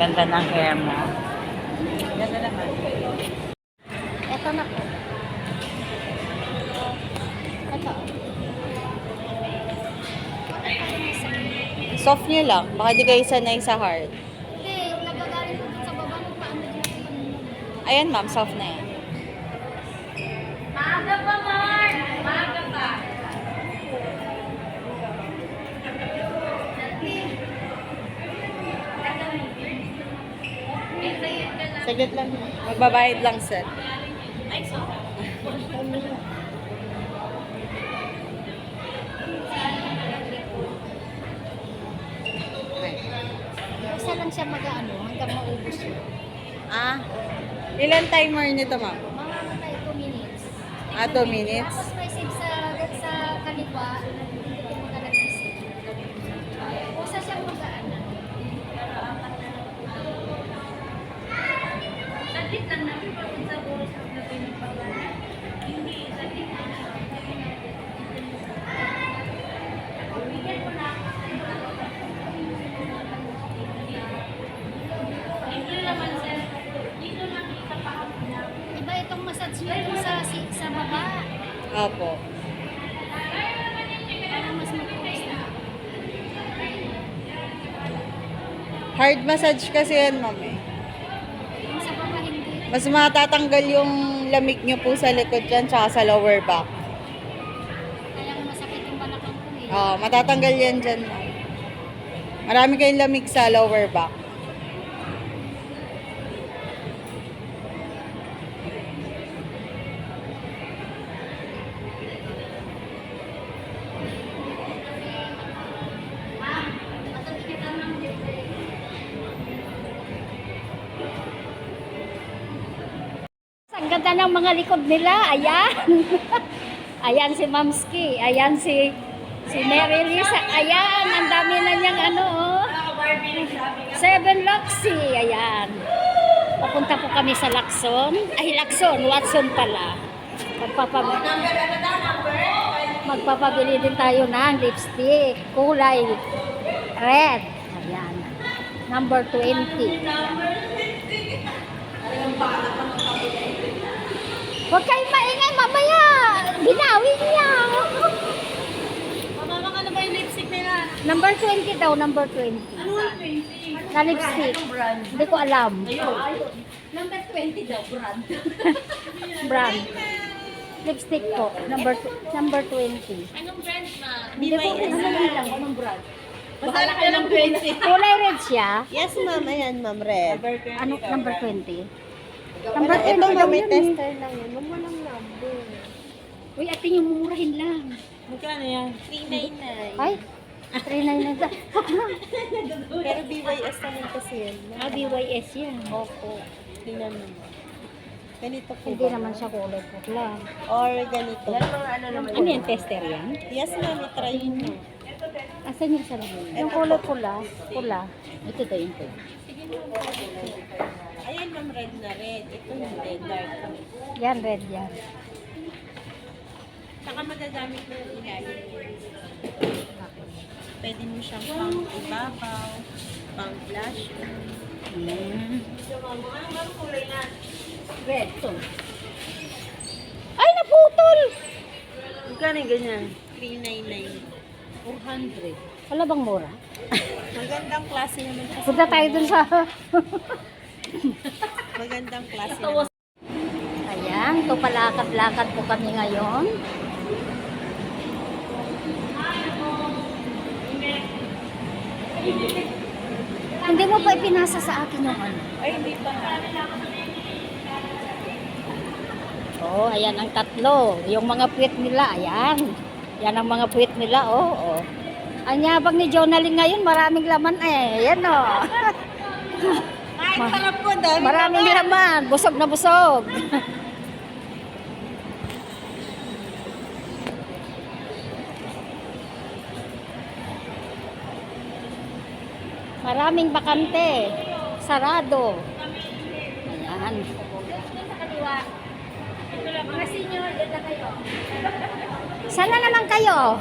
Ganda ng hair mo. Ganda naman. Ito na po. Ito. Soft niya lang. Baka di kayo sanay sa hard. Hindi, nagagaling dun sa baba ng paano Ayan ma'am, soft na yan. Saglit lang. Magbabayad lang sir. Isa lang siya mag-ano hanggang maubos yun. Ah, ilan timer nito ma'am? Mamamatay 2 minutes. Ah, 2 minutes? Opo. Hard massage kasi yan ma'am eh. Mas matatanggal yung lamig nyo po sa likod dyan tsaka sa lower back. Kaya masakit yung balakang ko eh. Oo, matatanggal yan dyan. Marami kayong lamig sa lower back. Ganda ng mga likod nila. Ayan. Ayan si Mamski. Ayan si si Mary Lisa. Ayan. Ang dami na niyang ano. oh. Seven Luxy. Ayan. Papunta po kami sa Lacson. Ay, Lacson. Watson pala. Magpapabili. Magpapabili din tayo ng lipstick. Kulay red. Ayan. Number 20. Huwag kayong maingay, mamaya. Binawi niya. Mama, ano ba yung lipstick nila? Number 20 daw, number 20. Ano yung 20? Na lipstick. Hindi ko alam. Number 20 daw, brand. Brand. Lipstick po. Number number 20. Anong brand, ma? Hindi ko alam anong brand. Basta ka ng 20. Kulay red siya. Yes ma'am, ayan ma'am, red. Ano, number 20. Number 20 Ito ma'am, may yun eh. tester lang yun. Ma'am, walang number. Uy, ate yung mumurahin lang. Magkano yan? 399. Ay, 399 daw. Pero BYS naman kasi yan. Ah, BYS yan. Opo. Tingnan mo. Ganito po Hindi naman siya kulay pula. Or ganito. ano naman? Ano yan, tester yan? Yes ma'am, itry nyo. Asan yung salamin? Yung kulay pula. Pula. Ito daw yung pula. Ayan ma'am, red na red. Ito hindi, dark. Yan, red yan. Saka magagamit mo yung ilalim. Pwede mo siyang pang ibabaw, pang blush. Mm. Red to. Ay, naputol! Yung ganyan? 399. 400. Wala bang mura? Magandang klase naman. Punta tayo dun sa... Magandang klase naman. Ayan, to palakad-lakad po kami ngayon. Hindi mo pa ipinasa sa akin yung ano. Ay, hindi pa. Oh, ayan ang tatlo. Yung mga puwit nila, ayan. Yan ang mga puwit nila, oh. oh. Ang yabang ni Jonaling ngayon, maraming laman eh. Ayan, oh. Ay, sarap po, dami Maraming laman. Busog na busog. Maraming bakante. Sarado. Ayan. Mga senior, dito kayo. Sana naman kayo.